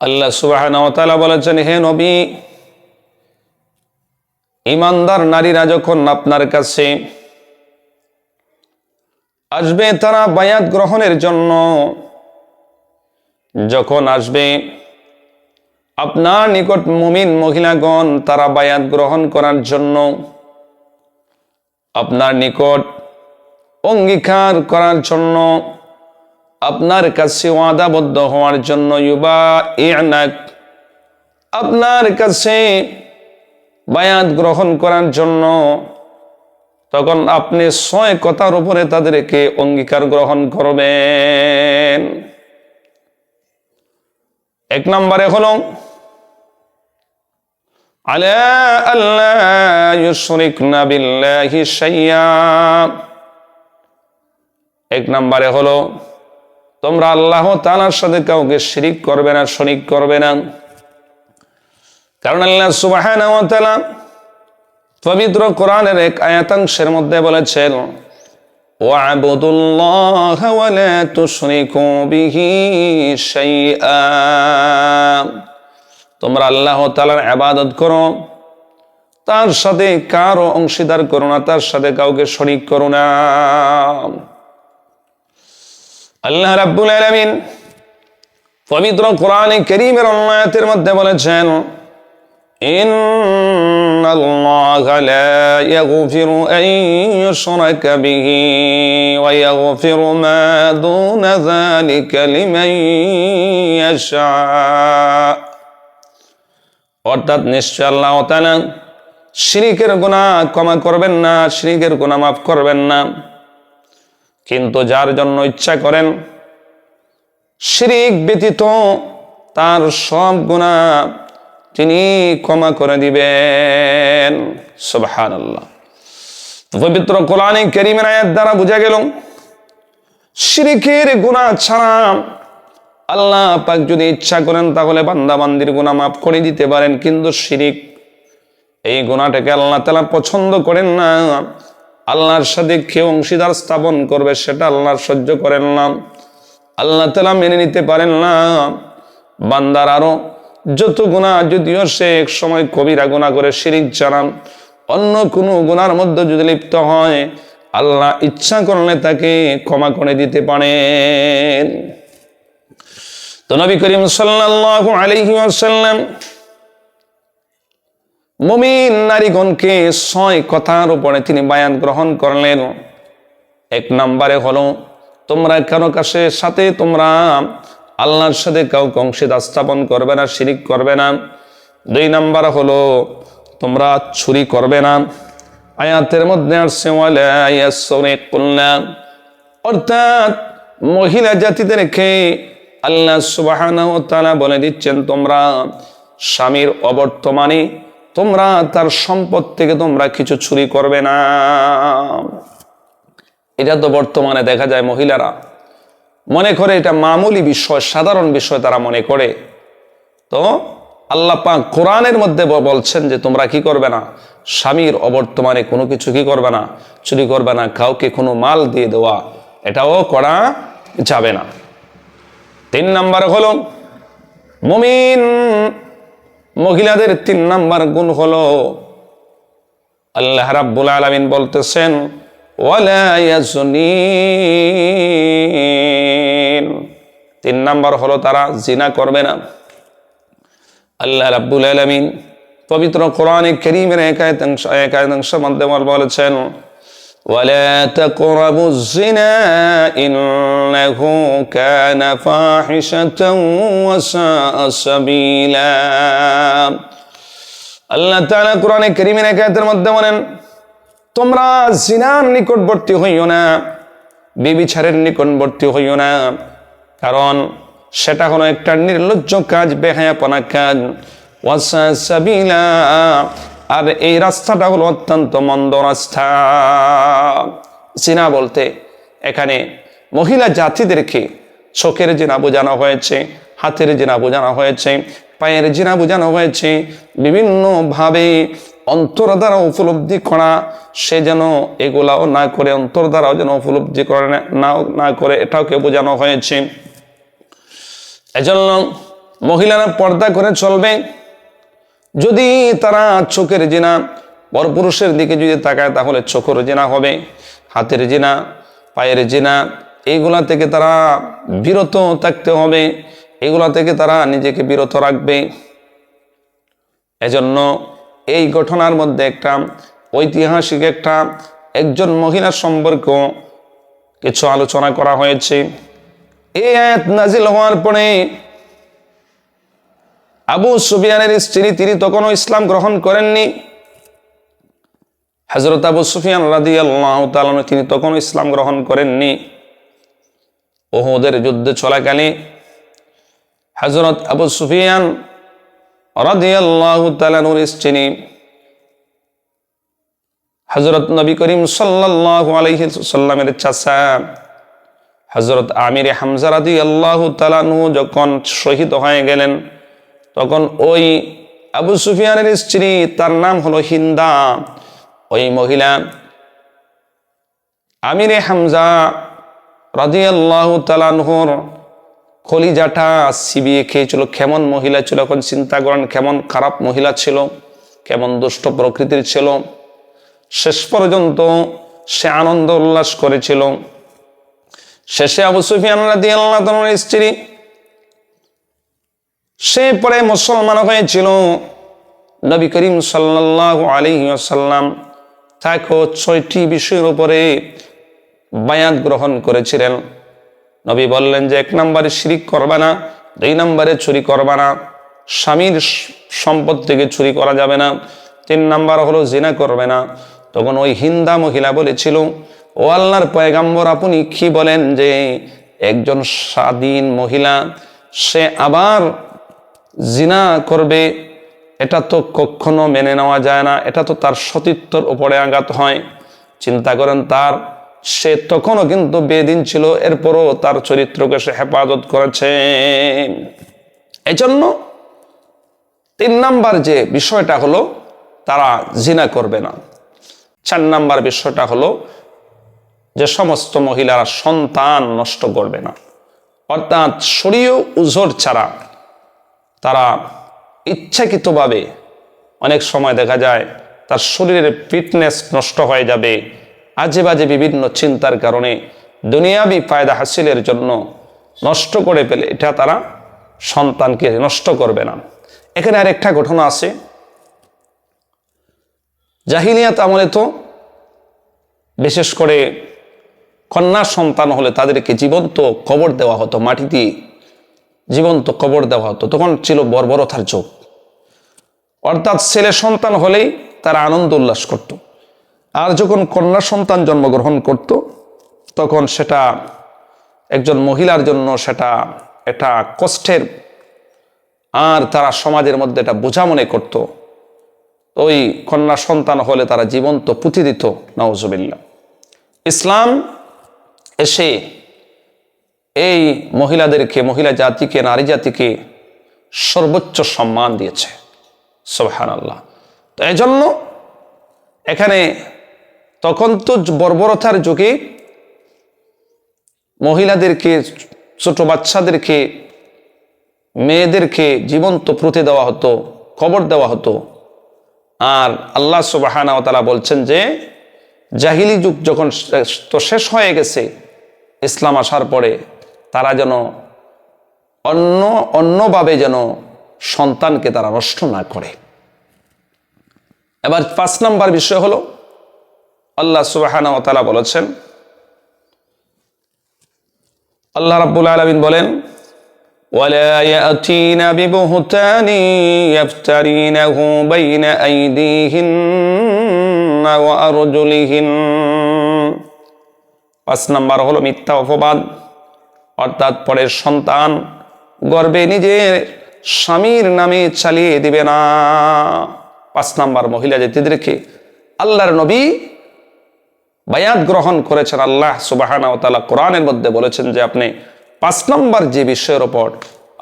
আল্লাহ সুবাহ বলেছেন, হে নবী ইমানদার নারীরা যখন আপনার কাছে আসবে, তারা বায়াত গ্রহণের জন্য যখন আসবে, আপনার নিকট মুমিন মহিলাগণ, তারা বায়াত গ্রহণ করার জন্য আপনার নিকট অঙ্গীকার করার জন্য আপনার কাছে ওয়াদাবদ্ধ হওয়ার জন্য ইউবা আপনার কাছে বায়াত গ্রহণ করার জন্য তখন আপনি ছয় কথার উপরে তাদেরকে অঙ্গীকার গ্রহণ করবেন। এক নম্বরে হল আল্লাহ এক নম্বরে হলো তোমরা আল্লাহ তালার সাথে কাউকে শিরিক করবে না শরিক করবে না কারণ আল্লাহ সুবহানাহু ওয়া তাআলা পবিত্র কোরআনের এক আয়াতাংশের মধ্যে বলেছেন واعبدوا الله ولا تشركوا به شيئا তোমরা আল্লাহ তাআলার ইবাদত করো তার সাথে কারো অংশীদার করো না তার সাথে কাউকে শরিক করো না আল্লাহ রাব্বুল আলামিন পবিত্র কোরআনে কারীমের আয়াতের মধ্যে বলেছেন إن الله لا يغفر أن يشرك به ويغفر ما دون ذلك لمن يشاء অর্থাৎ নিশ্চয় আল্লাহ তাআলা শিরিকের গুনাহ ক্ষমা করবেন না শিরিকের গুনাহ মাফ করবেন না কিন্তু যার জন্য ইচ্ছা করেন, শিরিক ব্যতীত তার সব গুণা তিনি ক্ষমা করে দিবেন। সুবহান পবিত্র কোরআনে করিমের আয়াত দ্বারা বোঝা গেল, শিরিকের গুণা ছাড়া আল্লাহ পাক যদি ইচ্ছা করেন তাহলে বান্দা বান্দির গুণা মাফ করে দিতে পারেন, কিন্তু শিরিক এই গুণাটাকে আল্লাহ তালা পছন্দ করেন না। আল্লাহর সাথে কেউ অংশীদার স্থাপন করবে, সেটা আল্লাহর সহ্য করেন না। আল্লাহ তালা মেনে নিতে পারেন না। বান্দার আরও যত গুণা যদিও সে এক সময় কবিরা গুণা করে শিরিক জানান, অন্য কোনো গুণার মধ্যে যদি লিপ্ত হয়, আল্লাহ ইচ্ছা করলে তাকে ক্ষমা করে দিতে পারেন। তো নবী করিম সাল্লাল্লাহু আলাইহি ওয়াসাল্লাম মুমিন নারীগণকে ছয় কথার উপরে তিনি বায়ান গ্রহণ করলেন। এক নম্বরে হলো, তোমরা কারও কাছে সাথে তোমরা আল্লাহর সাথে কাউকে অংশীদার স্থাপন করবে না, শিরিক করবে না। দুই নাম্বার হলো, তোমরা ছুরি করবে না। আয়াতের মধ্যে আসছে অর্থাৎ মহিলা জাতিদেরকে আল্লাহ তাআলা বলে দিচ্ছেন, তোমরা স্বামীর অবর্তমানে তোমরা তার সম্পদ থেকে তোমরা কিছু চুরি করবে না। এটা তো বর্তমানে দেখা যায় মহিলারা। মনে করে এটা মামুলি বিষয়, সাধারণ বিষয় তারা মনে করে। তো আল্লাহ পাক কোরআনের মধ্যে বলছেন যে তোমরা কি করবে না? স্বামীর অবর্তমানে কোনো কিছু কি করবে না? চুরি করবে না, কাউকে কোনো মাল দিয়ে দেওয়া। এটাও করা যাবে না। তিন নাম্বার হল, মুমিন মহিলাদের তিন নাম্বার গুণ হলো, আল্লাহ রাব্বুল আলামিন বলতেছেন তিন নাম্বার হলো, তারা জিনা করবে না। আল্লাহ রাব্বুল আলামিন পবিত্র কোরআনে কারীমের একায়াতাংশ একায়াতাংশ মধ্যে বলেছেন ولا تقربوا الزنا إنه كان فاحشة وساء سبيلا আল্লাহ তাআলা কোরআনে কারীমের একায়াতের মধ্যে বলেন তোমরা জিনার নিকটবর্তী হইও না বিবিচারের নিকটবর্তী হইও না কারণ সেটা হলো একটা নির্লজ্জ কাজ বেহায়াপনা কাজ ওয়াসা সাবিলা আর এই রাস্তাটা হলো অত্যন্ত মন্দ রাস্তা। জিনা বলতে, এখানে মহিলা জাতিদেরকে চোখের জিনা বোঝানো হয়েছে, হাতের জিনা বোঝানো হয়েছে, পায়ের জিনা বোঝানো হয়েছে, বিভিন্নভাবে অন্তর দ্বারা উপলব্ধি করা, সে যেন এগুলাও না করে, অন্তর দ্বারাও যেন উপলব্ধি করে না, না- করে এটাওকে বোঝানো হয়েছে। এজন্য মহিলারা পর্দা করে চলবে যদি তারা চোখের জিনা, পরপুরুষের দিকে যদি তাকায়, তাহলে চোখের জিনা হবে, হাতের জেনা, পায়ের জেনা এইগুলা থেকে তারা বিরত থাকতে হবে, এগুলা থেকে তারা নিজেকে বিরত রাখবে। এজন্য এই ঘটনার মধ্যে একটা ঐতিহাসিক একটা, একজন মহিলার সম্পর্ক কিছু আলোচনা করা হয়েছে। এই আয়াত নাজিল হওয়ার পরে আবু সুফিয়ানের স্ত্রী, তিনি তখনও ইসলাম গ্রহণ করেননি। হজরত আবু সুফিয়ান রাদি আল্লাহ তিনি তখনও ইসলাম গ্রহণ করেননি। ওহদের যুদ্ধে চলাকালে হজরত আবু সুফিয়ান রাদি আল্লাহ তালানুর স্ত্রী হজরত নবী করিম সাল্লাহ আলহিসাল্লামের চাষা হজরত আমির হামজা রাদি আল্লাহ তালানু যখন শহীদ হয়ে গেলেন তখন ওই আবু সুফিয়ানের স্ত্রী, তার নাম হলো হিন্দা। ওই মহিলা আমিরে হামজা রাজি আল্লাহ তালানহর কলিজাটা সিবিয়ে খেয়েছিল। কেমন মহিলা ছিল, এখন চিন্তা করেন, কেমন খারাপ মহিলা ছিল, কেমন দুষ্ট প্রকৃতির ছিল। শেষ পর্যন্ত সে আনন্দ উল্লাস করেছিল। শেষে আবু সুফিয়ান রাজি আল্লাহ তালার স্ত্রী সে পরে মুসলমান হয়েছিল। নবী করিম সাল্লাহ আলিহাসাল্লাম তাকেও ছয়টি বিষয়ের উপরে বায়াত গ্রহণ করেছিলেন। নবী বললেন যে, এক নম্বরে শিরিক করবা না, দুই নম্বরে চুরি করবা না, স্বামীর সম্পদ থেকে চুরি করা যাবে না, তিন নাম্বার হলো জিনা করবে না। তখন ওই হিন্দা মহিলা বলেছিল, ও আল্লাহর পয়গাম্বর, আপনি কি বলেন যে, একজন স্বাধীন মহিলা, সে আবার জিনা করবে, এটা তো কখনো মেনে নেওয়া যায় না, এটা তো তার সতীত্বর উপরে আঘাত হয়। চিন্তা করেন তার, সে তখনও কিন্তু বেদিন ছিল, এরপরও তার চরিত্রকে সে হেফাজত করেছে। এজন্য তিন নাম্বার যে বিষয়টা হলো, তারা জিনা করবে না। চার নাম্বার বিষয়টা হলো, যে সমস্ত মহিলারা সন্তান নষ্ট করবে না। অর্থাৎ শরীয় উজোর ছাড়া তারা ইচ্ছাকৃতভাবে অনেক সময় দেখা যায় তার শরীরের ফিটনেস নষ্ট হয়ে যাবে। আজে বাজে বিভিন্ন চিন্তার কারণে দুনিয়াবি ফায়দা হাসিলের জন্য নষ্ট করে ফেলে, এটা তারা সন্তানকে নষ্ট করবে না। এখানে আর একটা ঘটনা আছে। জাহিলিয়াত আমলে তো বিশেষ করে কন্যা সন্তান হলে তাদেরকে জীবন্ত কবর দেওয়া হতো, মাটি দিয়ে। জীবন্ত কবর দেওয়া হতো। তখন ছিল বর্বরতার যুগ। অর্থাৎ ছেলে সন্তান হলেই তারা আনন্দ উল্লাস করত। আর যখন কন্যা সন্তান জন্মগ্রহণ করত, তখন সেটা একজন মহিলার জন্য সেটা এটা কষ্টের। আর তারা সমাজের মধ্যে এটা বোঝা মনে করত, ওই কন্যা সন্তান হলে তারা জীবন্ত পুঁতি দিত নওজবিল্লা ইসলাম এসে এই মহিলাদেরকে, মহিলা জাতিকে, নারী জাতিকে সর্বোচ্চ সম্মান দিয়েছে। সোহান আল্লাহ তো এই জন্য এখানে তখন তো বর্বরতার যুগে মহিলাদেরকে, ছোট বাচ্চাদেরকে, মেয়েদেরকে জীবন্ত প্রতি দেওয়া হতো, কবর দেওয়া হতো। আর আল্লাহ সুবাহানা তালা বলছেন যে, জাহিলি যুগ যখন তো শেষ হয়ে গেছে, ইসলাম আসার পরে তারা যেন অন্য অন্যভাবে যেন সন্তানকে তারা নষ্ট না করে এবার পাঁচ নম্বর বিষয় হলো আল্লাহ সুবাহানা তালা বলেছেন আল্লাহ রাব্বুল আলমিন বলেন ولا يأتين ببهتان يفترينه بين أيديهن وأرجلهن পাঁচ নাম্বার হলো মিথ্যা অপবাদ অর্থাৎ পরের সন্তান গর্বে নিজের স্বামীর নামে চালিয়ে দিবে না। পাঁচ নাম্বার মহিলা জাতিদেরকে আল্লাহর নবী বায়াত গ্রহণ করেছেন আল্লাহ সুবাহানা তালা কোরআনের মধ্যে বলেছেন যে আপনি পাঁচ নম্বর যে বিষয়ের ওপর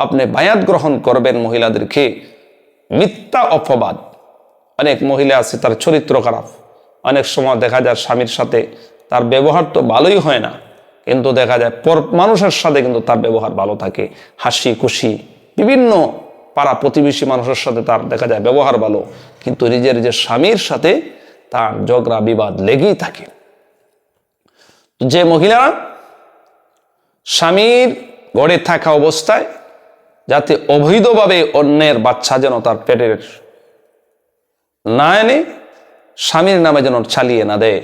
আপনি বায়াত গ্রহণ করবেন মহিলাদেরকে, মিথ্যা অপবাদ। অনেক মহিলা আছে, তার চরিত্র খারাপ। অনেক সময় দেখা যায় স্বামীর সাথে তার ব্যবহার তো ভালোই হয় না। কিন্তু দেখা যায় পর মানুষের সাথে কিন্তু তার ব্যবহার ভালো থাকে। হাসি, খুশি, বিভিন্ন পাড়া প্রতিবেশী মানুষের সাথে তার দেখা যায় ব্যবহার ভালো। কিন্তু নিজের যে স্বামীর সাথে তার ঝগড়া, বিবাদ লেগেই থাকে। যে মহিলারা স্বামীর গড়ে থাকা অবস্থায় যাতে অবৈধভাবে অন্যের বাচ্চা যেন তার পেটের না এনে, স্বামীর নামে যেন চালিয়ে না দেয়,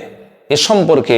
এ সম্পর্কে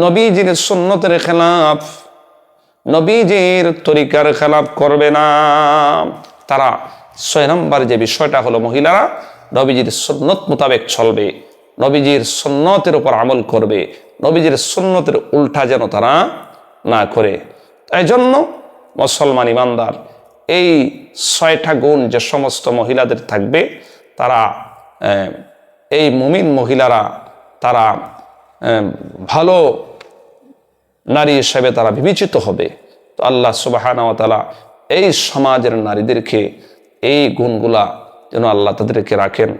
নবীজির সুন্নতের খেলাফ, নবীজির তরিকার খেলাফ করবে না। তারা ছয় নম্বর যে বিষয়টা হলো মহিলারা, নবীজির সুন্নত মোতাবেক চলবে, নবীজির সুন্নতের উপর আমল করবে, নবীজির সুন্নতের উল্টা যেন তারা না করে। তাই জন্য মুসলমান ইমানদার, এই ছয়টা গুণ যে সমস্ত মহিলাদের থাকবে, তারা এই মুমিন মহিলারা, তারা ভালো নারী হিসেবে তারা বিবেচিত হবে। তো আল্লাহ সুবাহানতালা এই সমাজের নারীদেরকে এই গুণগুলা যেন আল্লাহ তাদেরকে রাখেন।